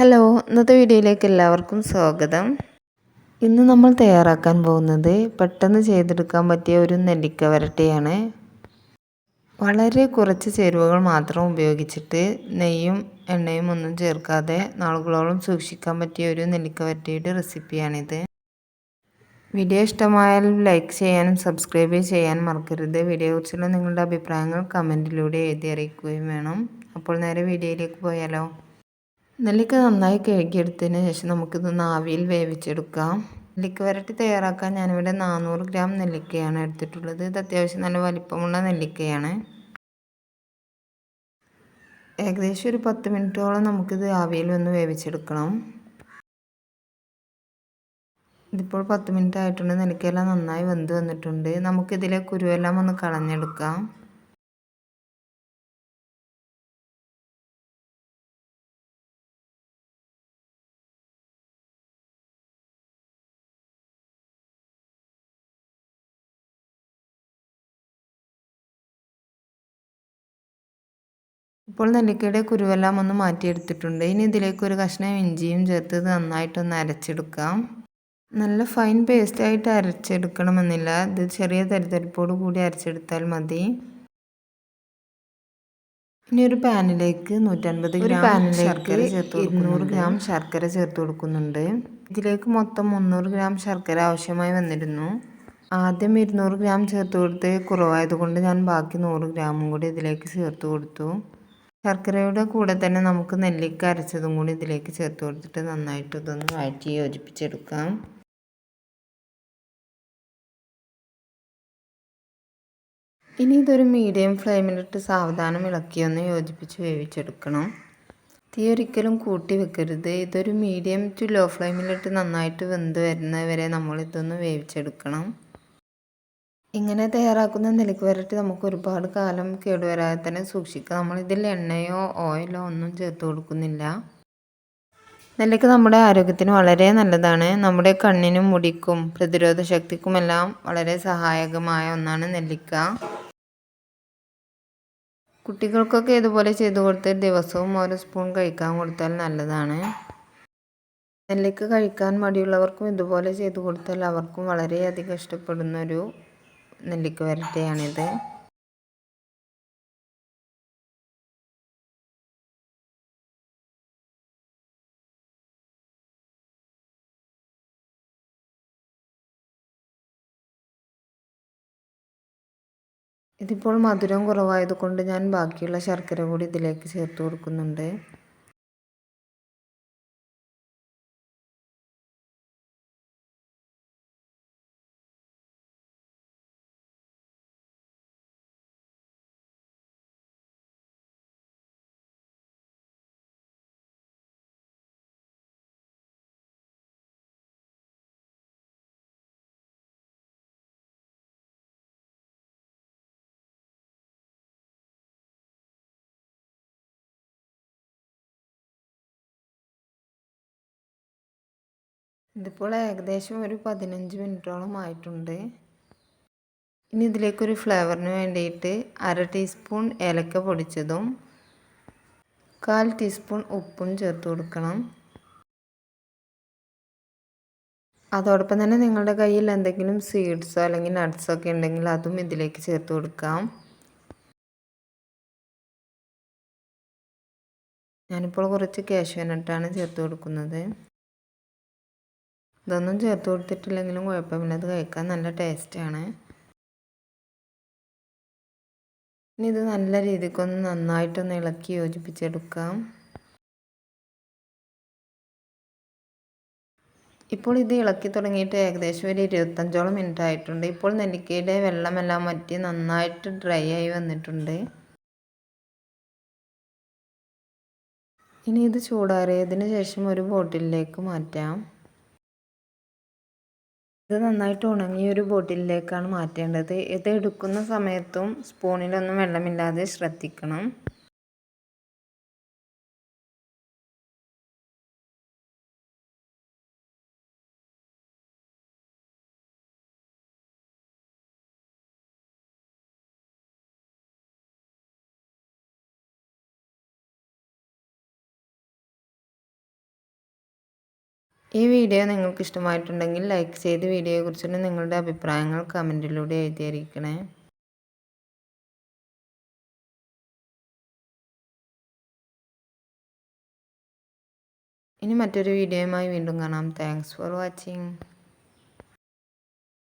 Hello ഇന്നത്തെ വീഡിയോയിലേക്ക് എല്ലാവർക്കും സ്വാഗതം. ഇന്ന് നമ്മൾ തയ്യാറാക്കാൻ പോകുന്നത് പെട്ടെന്ന് ചെയ്തെടുക്കാൻ പറ്റിയ ഒരു നെല്ലിക്ക വരട്ടിയാണ്. വളരെ കുറച്ച് ചേരുവകൾ മാത്രം ഉപയോഗിച്ചിട്ട് നെയ്യും എണ്ണയും ഒന്നും ചേർക്കാതെ നാളുകളോളം സൂക്ഷിക്കാൻ പറ്റിയ ഒരു നെല്ലിക്ക വരട്ടിയുടെ റെസിപ്പിയാണിത്. വീഡിയോ ഇഷ്ടമായാൽ ലൈക്ക് ചെയ്യാനും സബ്സ്ക്രൈബ് ചെയ്യാനും മറക്കരുത്. വീഡിയോയെക്കുറിച്ചുള്ള നിങ്ങളുടെ അഭിപ്രായങ്ങൾ കമന്റിലൂടെ എഴുതി അറിയിക്കുകയും വേണം. അപ്പോൾ നേരെ വീഡിയോയിലേക്ക് പോയാലോ. നെല്ലിക്ക നന്നായി കഴുകിയെടുത്തതിന് ശേഷം നമുക്കിത് ആവിയിൽ വേവിച്ചെടുക്കാം. നെല്ലിക്ക വരട്ടി തയ്യാറാക്കാൻ ഞാനിവിടെ നാനൂറ് ഗ്രാം നെല്ലിക്കയാണ് എടുത്തിട്ടുള്ളത്. ഇത് അത്യാവശ്യം നല്ല വലിപ്പമുള്ള നെല്ലിക്കയാണ്. ഏകദേശം ഒരു പത്ത് മിനിറ്റോളം നമുക്കിത് ആവിയിൽ ഒന്ന് വേവിച്ചെടുക്കണം. ഇതിപ്പോൾ പത്ത് മിനിറ്റ് ആയിട്ടുണ്ട് നെല്ലിക്കയെല്ലാം നന്നായി വെന്ത് വന്നിട്ടുണ്ട്. നമുക്കിതിലെ കുരുവെല്ലാം ഒന്ന് കളഞ്ഞെടുക്കാം. ഇപ്പോൾ നെല്ലിക്കയുടെ കുരുവെല്ലാം ഒന്ന് മാറ്റിയെടുത്തിട്ടുണ്ട്. ഇനി ഇതിലേക്ക് ഒരു കഷ്ണം ഇഞ്ചിയും ചേർത്ത് നന്നായിട്ടൊന്ന് അരച്ചെടുക്കാം. നല്ല ഫൈൻ പേസ്റ്റ് പേസ്റ്റായിട്ട് അരച്ചെടുക്കണമെന്നില്ല. ഇത് ചെറിയ തരിതരിപ്പോട് കൂടി അരച്ചെടുത്താൽ മതി. ഇനി ഒരു പാനിലേക്ക് നൂറ്റൻപത് ഗ്രാം പാനിലേക്ക് ചേർത്ത് ഇരുന്നൂറ് ഗ്രാം ശർക്കര ചേർത്ത് കൊടുക്കുന്നുണ്ട്. ഇതിലേക്ക് മൊത്തം മുന്നൂറ് ഗ്രാം ശർക്കര ആവശ്യമായി വന്നിരുന്നു. ആദ്യം ഇരുന്നൂറ് ഗ്രാം ചേർത്ത് കൊടുത്ത് കുറവായതുകൊണ്ട് ഞാൻ ബാക്കി നൂറ് ഗ്രാമും കൂടി ഇതിലേക്ക് ചേർത്ത് കൊടുത്തു. ശർക്കരയുടെ കൂടെ തന്നെ നമുക്ക് നെല്ലിക്ക അരച്ചതും കൂടി ഇതിലേക്ക് ചേർത്ത് കൊടുത്തിട്ട് നന്നായിട്ട് ഇതൊന്ന് വഴറ്റി യോജിപ്പിച്ചെടുക്കാം. ഇനി ഇതൊരു മീഡിയം ഫ്ലെയിമിലിട്ട് സാവധാനം ഇളക്കിയൊന്ന് യോജിപ്പിച്ച് വേവിച്ചെടുക്കണം. തീ ഒരിക്കലും കൂട്ടി വെക്കരുത്. ഇതൊരു മീഡിയം ടു ലോ ഫ്ലെയിമിലിട്ട് നന്നായിട്ട് വെന്ത് വരുന്നവരെ നമ്മളിതൊന്ന് വേവിച്ചെടുക്കണം. ഇങ്ങനെ തയ്യാറാക്കുന്ന നിലയ്ക്ക് വരട്ടി നമുക്ക് ഒരുപാട് കാലം കേടുവരാതെ തന്നെ സൂക്ഷിക്കാം. നമ്മളിതിൽ എണ്ണയോ ഓയിലോ ഒന്നും ചേർത്ത് കൊടുക്കുന്നില്ല. നെല്ലിക്ക നമ്മുടെ ആരോഗ്യത്തിന് വളരെ നല്ലതാണ്. നമ്മുടെ കണ്ണിനും മുടിക്കും പ്രതിരോധ ശക്തിക്കുമെല്ലാം വളരെ സഹായകമായ ഒന്നാണ് നെല്ലിക്ക. കുട്ടികൾക്കൊക്കെ ഇതുപോലെ ചെയ്തു കൊടുത്ത് ദിവസവും ഓരോ സ്പൂൺ കഴിക്കാൻ കൊടുത്താൽ നല്ലതാണ്. നെല്ലിക്ക കഴിക്കാൻ മടിയുള്ളവർക്കും ഇതുപോലെ ചെയ്തു കൊടുത്താൽ അവർക്കും വളരെയധികം ഇഷ്ടപ്പെടുന്നൊരു നെല്ലിക്ക വരട്ടിയാണിത്. ഇതിപ്പോൾ മധുരം കുറവായതുകൊണ്ട് ഞാൻ ബാക്കിയുള്ള ശർക്കര കൂടി ഇതിലേക്ക് ചേർത്ത് കൊടുക്കുന്നുണ്ട്. ഇതിപ്പോൾ ഏകദേശം ഒരു പതിനഞ്ച് മിനിറ്റോളം ആയിട്ടുണ്ട്. ഇനി ഇതിലേക്കൊരു ഫ്ലേവറിന് വേണ്ടിയിട്ട് അര ടീസ്പൂൺ ഏലക്ക പൊടിച്ചതും കാൽ ടീസ്പൂൺ ഉപ്പും ചേർത്ത് കൊടുക്കണം. അതോടൊപ്പം തന്നെ നിങ്ങളുടെ കയ്യിൽ എന്തെങ്കിലും സീഡ്സോ അല്ലെങ്കിൽ നട്ട്സോ ഒക്കെ ഉണ്ടെങ്കിൽ അതും ഇതിലേക്ക് ചേർത്ത് കൊടുക്കാം. ഞാനിപ്പോൾ കുറച്ച് കാഷ്യൂനട്ടാണ് ചേർത്ത് കൊടുക്കുന്നത്. ഇതൊന്നും ചേർത്ത് കൊടുത്തിട്ടില്ലെങ്കിലും കുഴപ്പമില്ല. അത് കഴിക്കാൻ നല്ല ടേസ്റ്റാണ് ഇനി ഇത് നല്ല രീതിക്കൊന്ന് നന്നായിട്ടൊന്ന് ഇളക്കി യോജിപ്പിച്ചെടുക്കാം. ഇപ്പോൾ ഇത് ഇളക്കി തുടങ്ങിയിട്ട് ഏകദേശം ഒരു ഇരുപത്തഞ്ചോളം മിനിറ്റ് ആയിട്ടുണ്ട്. ഇപ്പോൾ നെല്ലിക്കയുടെ വെള്ളമെല്ലാം വറ്റി നന്നായിട്ട് ഡ്രൈ ആയി വന്നിട്ടുണ്ട്. ഇനി ഇത് ചൂടാറിയതിന് ശേഷം ഒരു ബോട്ടിലേക്ക് മാറ്റാം. ഇത് നന്നായിട്ട് ഉണങ്ങിയ ഒരു ബോട്ടിലിലേക്കാണ് മാറ്റേണ്ടത്. ഇത് എടുക്കുന്ന സമയത്തും സ്പൂണിലൊന്നും വെള്ളമില്ലാതെ ശ്രദ്ധിക്കണം. ഈ വീഡിയോ നിങ്ങൾക്ക് ഇഷ്ടമായിട്ടുണ്ടെങ്കിൽ ലൈക്ക് ചെയ്ത് വീഡിയോയെക്കുറിച്ചുള്ള നിങ്ങളുടെ അഭിപ്രായങ്ങൾ കമന്റിലൂടെ എഴുതി അറിയിക്കണേ ഇനി മറ്റൊരു വീഡിയോയുമായി വീണ്ടും കാണാം. Thanks for watching